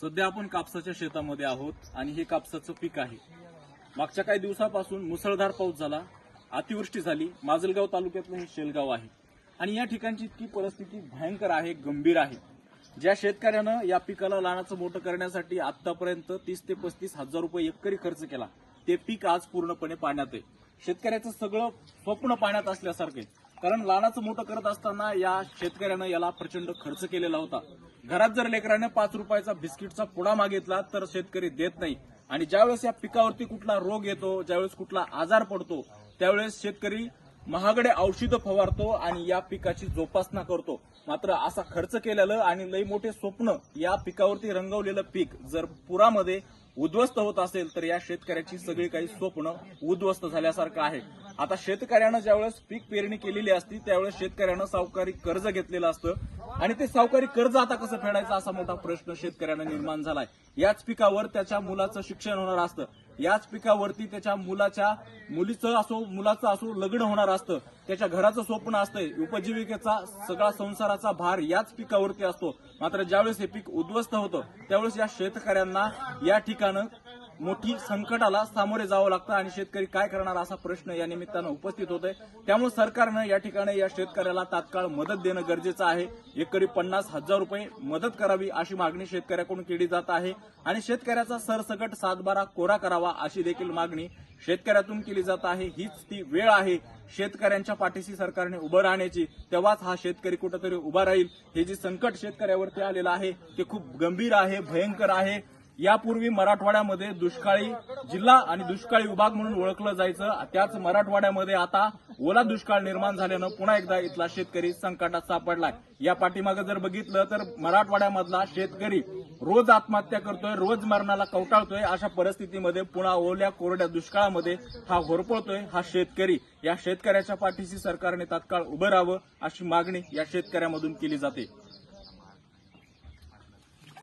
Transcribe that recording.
सध्या आपण कापसाच्या शेतामध्ये आहोत आणि हे कापसाचं पीक आहे. मागच्या काही दिवसापासून मुसळधार पाऊस झाला अतिवृष्टी झाली. माजलगाव तालुक्यातलं हे शेलगाव आहे. आणि या ठिकाणची इतकी परिस्थिती भयंकर आहे गंभीर आहे. ज्या शेतकऱ्यानं या पिकाला लहानाचं मोठं करण्यासाठी आतापर्यंत तीस ते पस्तीस हजार रुपये एकरी खर्च केला ते पीक आज पूर्णपणे पाण्यात आहे. शेतकऱ्याचं सगळं स्वप्न पाण्यात असल्यासारखे कारण लहानाचं मोठं करत असताना या शेतकऱ्यानं याला प्रचंड खर्च केलेला होता. घरात जर लेकराने पाच रुपयाचा बिस्किटचा पुडा मागितला तर शेतकरी देत नाही. आणि ज्यावेळेस या पिकावरती कुठला रोग येतो ज्यावेळेस कुठला आजार पडतो त्यावेळेस शेतकरी महागडे औषधं फवारतो आणि या पिकाची जोपासना करतो. मात्र असा खर्च केलेलं आणि लई मोठे स्वप्न या पिकावरती रंगवलेलं पीक जर पुरामध्ये उद्ध्वस्त होत असेल तर या शेतकऱ्याची सगळी काही स्वप्न उद्ध्वस्त झाल्यासारखं आहे. आता शेतकऱ्यानं ज्यावेळेस पीक पेरणी केलेली असती त्यावेळेस शेतकऱ्यानं सावकारी कर्ज घेतलेलं असतं. आणि ते सावकारी कर्ज आता कसं फेडायचं असा मोठा प्रश्न शेतकऱ्यांना निर्माण झालाय. याच पिकावर त्याच्या मुलाचं शिक्षण होणार असतं. याच पिकावरती त्याच्या मुलाच्या मुलीचं असो मुलाचं असो लग्न होणार असतं. त्याच्या घराचं स्वप्न असतंय. उपजीविकेचा सगळा संसाराचा भार याच पिकावरती असतो. मात्र ज्यावेळेस हे पीक उद्ध्वस्त होतं त्यावेळेस या शेतकऱ्यांना या ठिकाणं मोठी संकटाला सामोरे जावं लागतं आणि शेतकरी काय करणार असा प्रश्न या निमित्तानं उपस्थित होतोय. त्यामुळे सरकारनं या ठिकाणी या शेतकऱ्याला तात्काळ मदत देणं गरजेचं आहे. एकरी पन्नास हजार रुपये मदत करावी अशी मागणी शेतकऱ्याकडून केली जात आहे. आणि शेतकऱ्याचा सरसकट सातबारा कोरा करावा अशी देखील मागणी शेतकऱ्यातून केली जात आहे. हीच ती वेळ आहे. शेतकऱ्यांच्या पाठीशी सरकारने उभं राहण्याची. तेव्हाच हा शेतकरी कुठेतरी उभा राहील. हे जे संकट शेतकऱ्यावरती आलेलं आहे ते खूप गंभीर आहे भयंकर आहे. यापूर्वी मराठवाड्यामध्ये दुष्काळी जिल्हा आणि दुष्काळी विभाग म्हणून ओळखलं जायचं. त्याच मराठवाड्यामध्ये आता ओला दुष्काळ निर्माण झाल्यानं पुन्हा एकदा इथला शेतकरी संकटात सापडलाय. या पाठीमागे जर बघितलं तर मराठवाड्यामधला शेतकरी रोज आत्महत्या करतोय रोज मरणाला कवटाळतोय अशा परिस्थितीमध्ये पुन्हा ओल्या कोरड्या दुष्काळामध्ये हा होरपळतोय हा शेतकरी. या शेतकऱ्याच्या पाठीशी सरकारने तात्काळ उभं राहावं अशी मागणी या शेतकऱ्यामधून केली जाते.